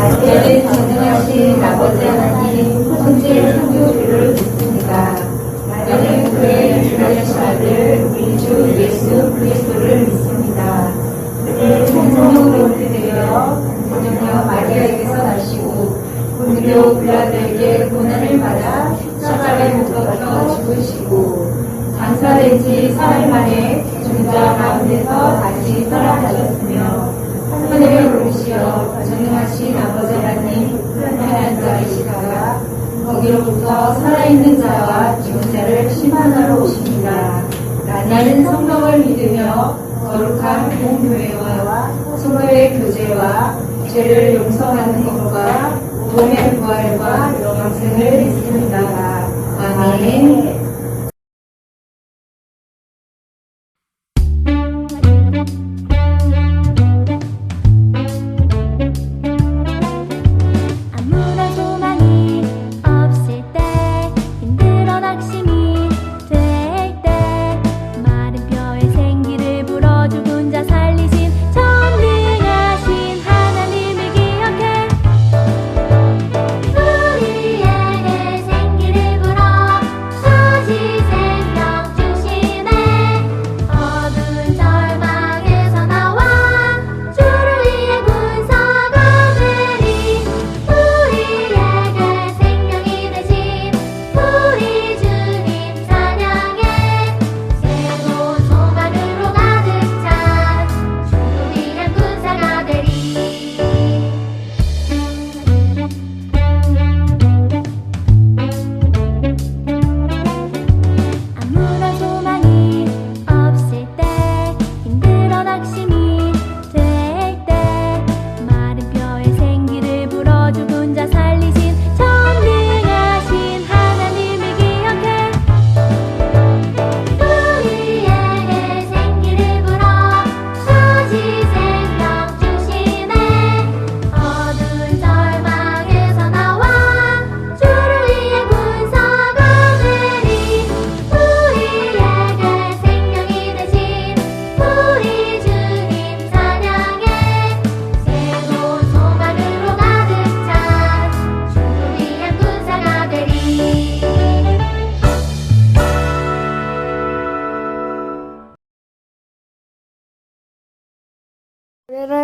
낮에는 전능하신 아버지 하나님 천지의 창조주를 믿습니다. 나는 그의 유일하신 아들 우리 주 예수 그리스도를 믿습니다. 그는 성령으로 되어 성령 마리아에게서 나시고 본교 빌라도에게 고난을 받아 십자가에 못 죽으시고 장사된 지 사흘 만에 중자 가운데서 다시 살아나셨으며 하 오르시어 전능하신 아버지 하나님 하나님 자이시다가 거기로부터 살아있는 자와 죽은 자를 심판하러 오십니다. 나는 성령을 믿으며 거룩한 공교회와 성도의 교제와 죄를 용서하는 것과 몸의 부활과 영생을 믿습니다. 아멘.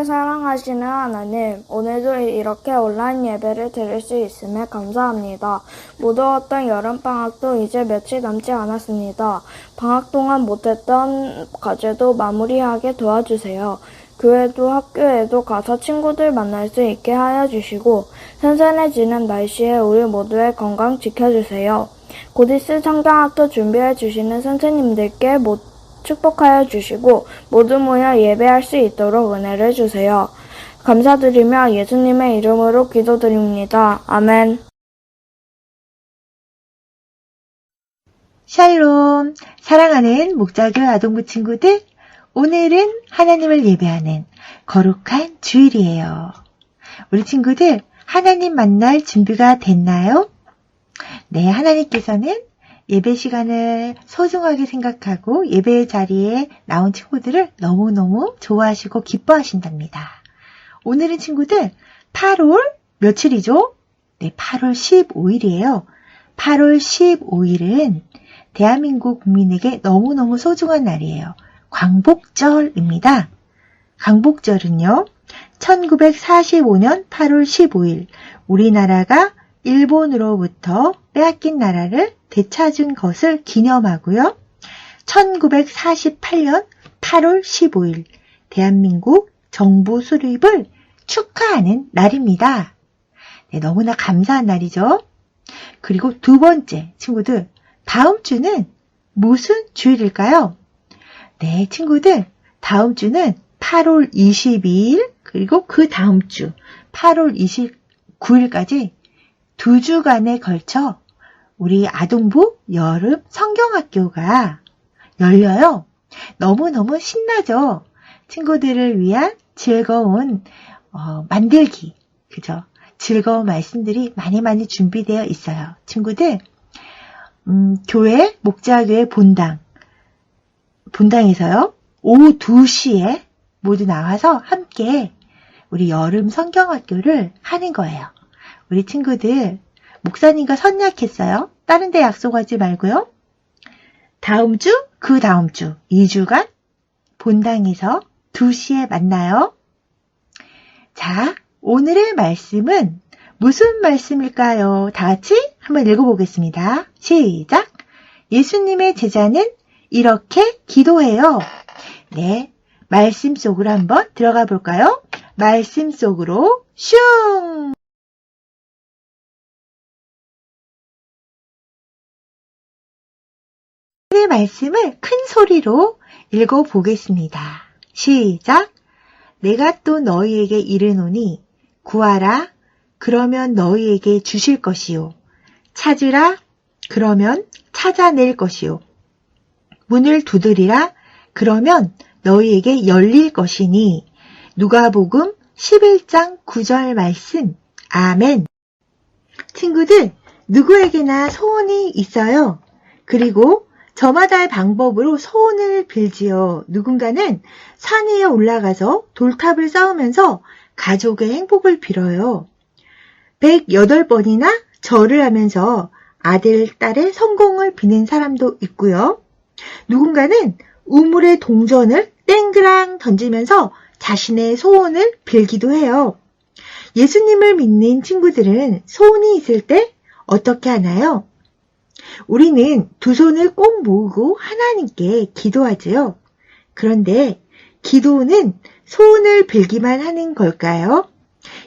사랑하시는 하나님, 오늘도 이렇게 온라인 예배를 드릴 수 있음에 감사합니다. 무더웠던 여름방학도 이제 며칠 남지 않았습니다. 방학 동안 못했던 과제도 마무리하게 도와주세요. 교회도 학교에도 가서 친구들 만날 수 있게 하여 주시고, 선선해지는 날씨에 우리 모두의 건강 지켜주세요. 곧 있을 성경학도 준비해 주시는 선생님들께 모, 축복하여 주시고 모두 모여 예배할 수 있도록 은혜를 주세요. 감사드리며 예수님의 이름으로 기도드립니다. 아멘. 샬롬, 사랑하는 목자교 아동부 친구들, 오늘은 하나님을 예배하는 거룩한 주일이에요. 우리 친구들, 하나님 만날 준비가 됐나요? 네, 하나님께서는 예배 시간을 소중하게 생각하고 예배 자리에 나온 친구들을 너무너무 좋아하시고 기뻐하신답니다. 오늘은 친구들 8월 며칠이죠? 네, 8월 15일이에요. 8월 15일은 대한민국 국민에게 너무너무 소중한 날이에요. 광복절입니다. 광복절은요, 1945년 8월 15일, 우리나라가 일본으로부터 빼앗긴 나라를 되찾은 것을 기념하고요. 1948년 8월 15일, 대한민국 정부 수립을 축하하는 날입니다. 네, 너무나 감사한 날이죠. 그리고 두 번째, 친구들, 다음 주는 무슨 주일일까요? 네, 친구들, 다음 주는 8월 22일, 그리고 그 다음 주, 8월 29일까지 두 주간에 걸쳐 우리 아동부 여름 성경학교가 열려요. 너무너무 신나죠? 친구들을 위한 즐거운 어, 만들기, 그죠? 즐거운 말씀들이 많이 많이 준비되어 있어요. 친구들, 음, 교회, 목자교회 본당, 본당에서요, 오후 2시에 모두 나와서 함께 우리 여름 성경학교를 하는 거예요. 우리 친구들, 목사님과 선약했어요. 다른 데 약속하지 말고요. 다음 주, 그 다음 주, 2주간 본당에서 2시에 만나요. 자, 오늘의 말씀은 무슨 말씀일까요? 다 같이 한번 읽어보겠습니다. 시작! 예수님의 제자는 이렇게 기도해요. 네, 말씀 속으로 한번 들어가 볼까요? 말씀 속으로 슝! 말씀을 큰 소리로 읽어보겠습니다. 시작! 내가 또 너희에게 이르노니 구하라. 그러면 너희에게 주실 것이요. 찾으라. 그러면 찾아낼 것이요. 문을 두드리라. 그러면 너희에게 열릴 것이니 누가복음 11장 9절 말씀. 아멘. 친구들 누구에게나 소원이 있어요. 그리고 저마다의 방법으로 소원을 빌지요. 누군가는 산 위에 올라가서 돌탑을 쌓으면서 가족의 행복을 빌어요. 108번이나 절을 하면서 아들, 딸의 성공을 비는 사람도 있고요. 누군가는 우물의 동전을 땡그랑 던지면서 자신의 소원을 빌기도 해요. 예수님을 믿는 친구들은 소원이 있을 때 어떻게 하나요? 우리는 두 손을 꼭 모으고 하나님께 기도하지요. 그런데 기도는 소원을 빌기만 하는 걸까요?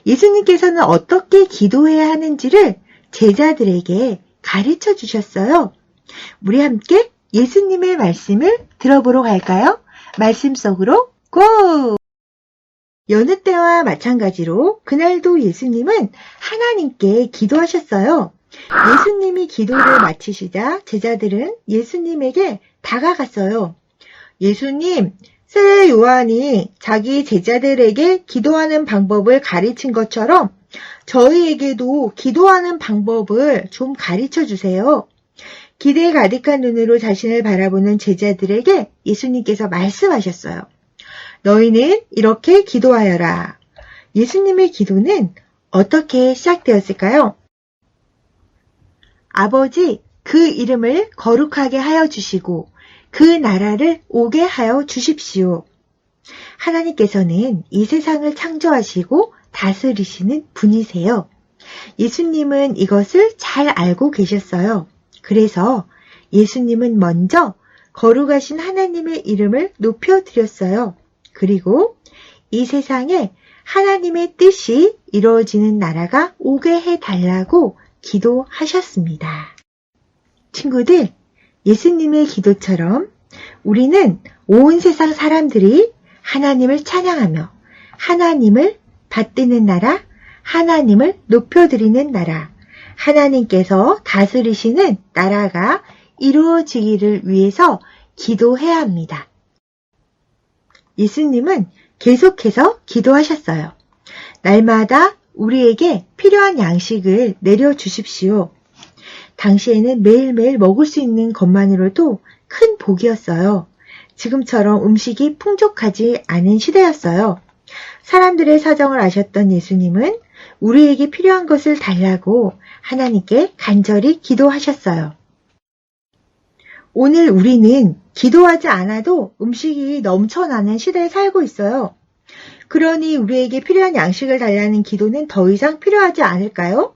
예수님께서는 어떻게 기도해야 하는지를 제자들에게 가르쳐 주셨어요. 우리 함께 예수님의 말씀을 들어보러 갈까요? 말씀 속으로 고! 여느 때와 마찬가지로 그날도 예수님은 하나님께 기도하셨어요. 예수님이 기도를 마치시자 제자들은 예수님에게 다가갔어요. 예수님, 새 요한이 자기 제자들에게 기도하는 방법을 가르친 것처럼 저희에게도 기도하는 방법을 좀 가르쳐 주세요. 기대에 가득한 눈으로 자신을 바라보는 제자들에게 예수님께서 말씀하셨어요. 너희는 이렇게 기도하여라. 예수님의 기도는 어떻게 시작되었을까요? 아버지, 그 이름을 거룩하게 하여 주시고 그 나라를 오게 하여 주십시오. 하나님께서는 이 세상을 창조하시고 다스리시는 분이세요. 예수님은 이것을 잘 알고 계셨어요. 그래서 예수님은 먼저 거룩하신 하나님의 이름을 높여드렸어요. 그리고 이 세상에 하나님의 뜻이 이루어지는 나라가 오게 해달라고 기도하셨습니다. 친구들, 예수님의 기도처럼 우리는 온 세상 사람들이 하나님을 찬양하며 하나님을 받드는 나라, 하나님을 높여드리는 나라, 하나님께서 다스리시는 나라가 이루어지기를 위해서 기도해야 합니다. 예수님은 계속해서 기도하셨어요. 날마다 우리에게 필요한 양식을 내려주십시오. 당시에는 매일매일 먹을 수 있는 것만으로도 큰 복이었어요. 지금처럼 음식이 풍족하지 않은 시대였어요. 사람들의 사정을 아셨던 예수님은 우리에게 필요한 것을 달라고 하나님께 간절히 기도하셨어요. 오늘 우리는 기도하지 않아도 음식이 넘쳐나는 시대에 살고 있어요. 그러니 우리에게 필요한 양식을 달라는 기도는 더 이상 필요하지 않을까요?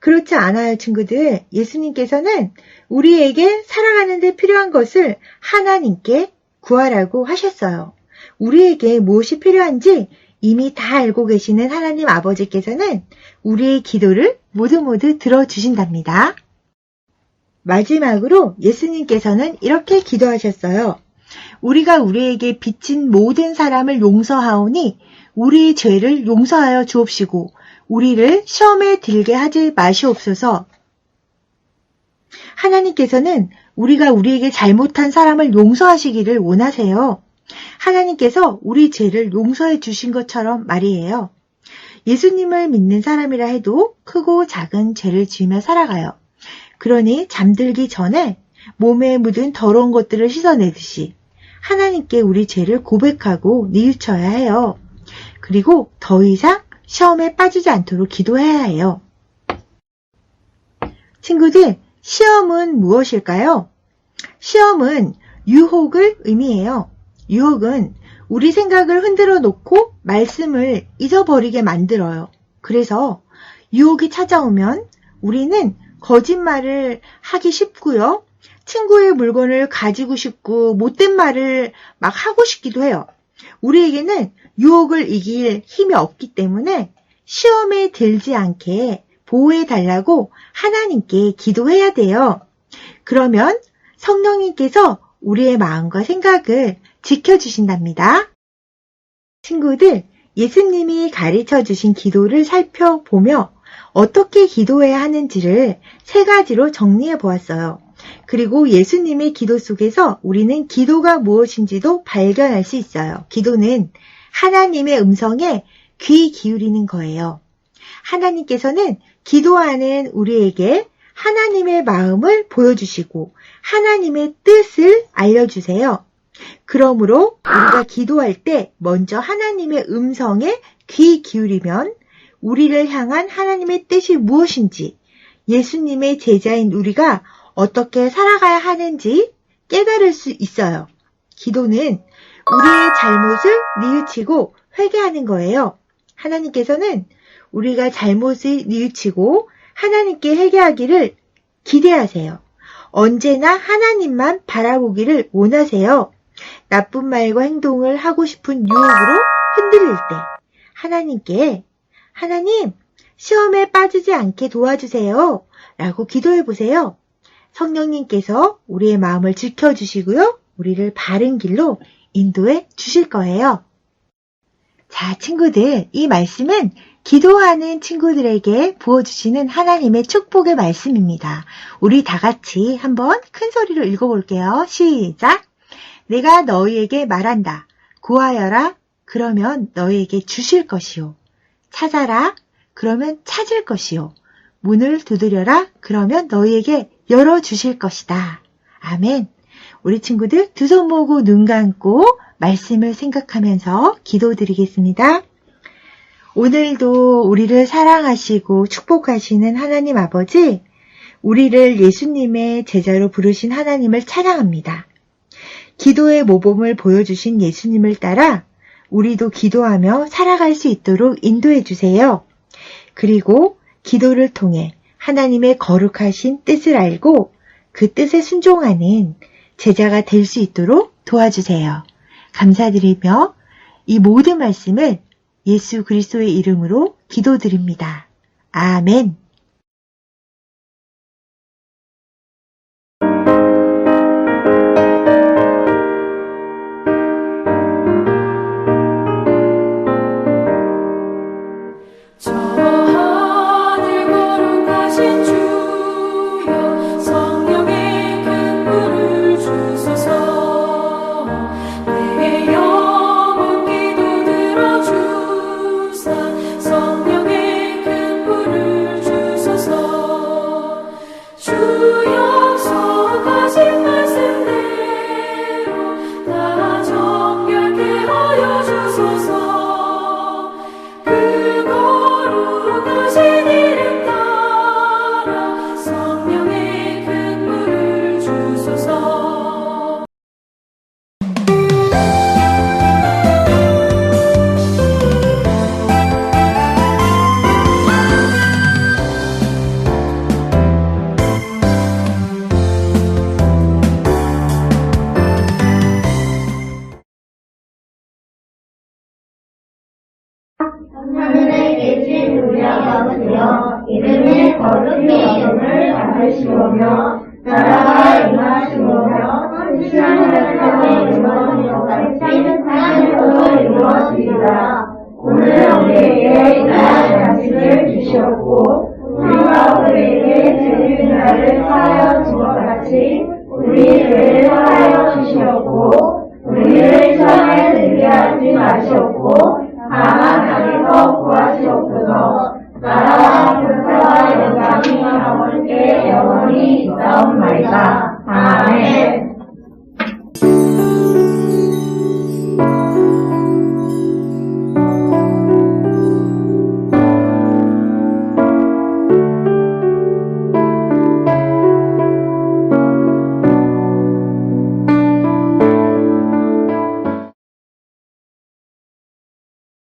그렇지 않아요, 친구들. 예수님께서는 우리에게 살아가는데 필요한 것을 하나님께 구하라고 하셨어요. 우리에게 무엇이 필요한지 이미 다 알고 계시는 하나님 아버지께서는 우리의 기도를 모두 모두 들어주신답니다. 마지막으로 예수님께서는 이렇게 기도하셨어요. 우리가 우리에게 빚진 모든 사람을 용서하오니 우리의 죄를 용서하여 주옵시고 우리를 시험에 들게 하지 마시옵소서. 하나님께서는 우리가 우리에게 잘못한 사람을 용서하시기를 원하세요. 하나님께서 우리 죄를 용서해 주신 것처럼 말이에요. 예수님을 믿는 사람이라 해도 크고 작은 죄를 지으며 살아가요. 그러니 잠들기 전에 몸에 묻은 더러운 것들을 씻어내듯이 하나님께 우리 죄를 고백하고 뉘우쳐야 해요. 그리고 더 이상 시험에 빠지지 않도록 기도해야 해요. 친구들, 시험은 무엇일까요? 시험은 유혹을 의미해요. 유혹은 우리 생각을 흔들어 놓고 말씀을 잊어버리게 만들어요. 그래서 유혹이 찾아오면 우리는 거짓말을 하기 쉽고요. 친구의 물건을 가지고 싶고 못된 말을 막 하고 싶기도 해요. 우리에게는 유혹을 이길 힘이 없기 때문에 시험에 들지 않게 보호해 달라고 하나님께 기도해야 돼요. 그러면 성령님께서 우리의 마음과 생각을 지켜주신답니다. 친구들, 예수님이 가르쳐 주신 기도를 살펴보며 어떻게 기도해야 하는지를 세 가지로 정리해 보았어요. 그리고 예수님의 기도 속에서 우리는 기도가 무엇인지도 발견할 수 있어요. 기도는 하나님의 음성에 귀 기울이는 거예요. 하나님께서는 기도하는 우리에게 하나님의 마음을 보여주시고 하나님의 뜻을 알려주세요. 그러므로 우리가 기도할 때 먼저 하나님의 음성에 귀 기울이면 우리를 향한 하나님의 뜻이 무엇인지 예수님의 제자인 우리가 어떻게 살아가야 하는지 깨달을 수 있어요. 기도는 우리의 잘못을 뉘우치고 회개하는 거예요. 하나님께서는 우리가 잘못을 뉘우치고 하나님께 회개하기를 기대하세요. 언제나 하나님만 바라보기를 원하세요. 나쁜 말과 행동을 하고 싶은 유혹으로 흔들릴 때 하나님께 하나님 시험에 빠지지 않게 도와주세요. 라고 기도해 보세요. 성령님께서 우리의 마음을 지켜주시고요. 우리를 바른 길로 인도해 주실 거예요. 자, 친구들, 이 말씀은 기도하는 친구들에게 부어주시는 하나님의 축복의 말씀입니다. 우리 다 같이 한번 큰 소리로 읽어볼게요. 시작! 내가 너희에게 말한다. 구하여라. 그러면 너희에게 주실 것이요. 찾아라. 그러면 찾을 것이요. 문을 두드려라. 그러면 너희에게 열어주실 것이다. 아멘. 우리 친구들 두 손 모으고 눈 감고 말씀을 생각하면서 기도드리겠습니다. 오늘도 우리를 사랑하시고 축복하시는 하나님 아버지, 우리를 예수님의 제자로 부르신 하나님을 찬양합니다. 기도의 모범을 보여주신 예수님을 따라 우리도 기도하며 살아갈 수 있도록 인도해 주세요. 그리고 기도를 통해 하나님의 거룩하신 뜻을 알고 그 뜻에 순종하는 제자가 될 수 있도록 도와주세요. 감사드리며 이 모든 말씀을 예수 그리스도의 이름으로 기도드립니다. 아멘. 이름이 거룩히 여김을 받으시오며 나라가 임하시오며 뜻이 하늘